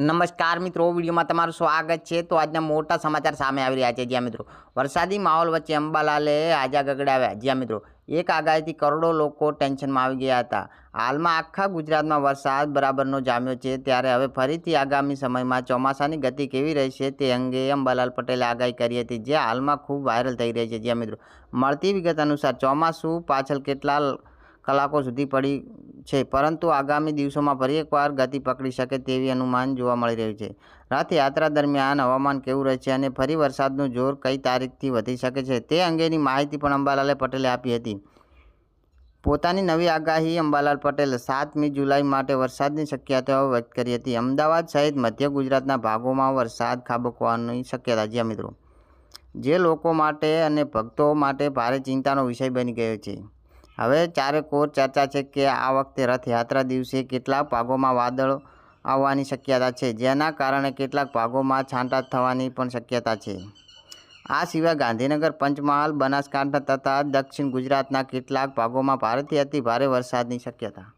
નમસ્કાર મિત્રો, વિડીયોમાં તમારું સ્વાગત છે. તો આજના મોટા સમાચાર સામે આવી રહ્યા છે. જ્યાં મિત્રો, વરસાદી માહોલ વચ્ચે અંબાલાલે આજા ગગડાવ્યા. જ્યાં મિત્રો, એક આગાહીથી કરોડો લોકો ટેન્શનમાં આવી ગયા હતા. હાલમાં આખા ગુજરાતમાં વરસાદ બરાબરનો જામ્યો છે. ત્યારે હવે ફરીથી આગામી સમયમાં ચોમાસાની ગતિ કેવી રહેશે તે અંગે અંબાલાલ પટેલે આગાહી કરી હતી, જે હાલમાં ખૂબ વાયરલ થઈ રહી છે. જ્યાં મિત્રો, મળતી વિગત અનુસાર ચોમાસું પાછળ કેટલા કલાકો સુધી પડી છે, પરંતુ આગામી દિવસોમાં ફરી એકવાર ગતિ પકડી શકે તેવી અનુમાન જોવા મળી રહ્યું છે. રથયાત્રા દરમિયાન હવામાન કેવું રહેશે અને ફરી વરસાદનું જોર કઈ તારીખથી વધી શકે છે તે અંગેની માહિતી પણ અંબાલાલે પટેલે આપી હતી. પોતાની નવી આગાહી અંબાલાલ પટેલે સાતમી જુલાઈ માટે વરસાદની શક્યતાઓ વ્યક્ત કરી હતી. અમદાવાદ સહિત મધ્ય ગુજરાતના ભાગોમાં વરસાદ ખાબકવાની શક્યતા જ્યાં મિત્રો. જે લોકો માટે અને ભક્તો માટે ભારે ચિંતાનો વિષય બની ગયો છે. હવે ચારે કોર ચર્ચા છે કે આ વખતે રથયાત્રા દિવસે કેટલાક ભાગોમાં વાદળો આવવાની શક્યતા છે, જેના કારણે કેટલાક ભાગોમાં છાંટા થવાની પણ શક્યતા છે. આ સિવાય ગાંધીનગર પંચમહાલ, બનાસકાંઠા તથા દક્ષિણ ગુજરાતના કેટલાક ભાગોમાં ભારેથી અતિ ભારે વરસાદની શક્યતા.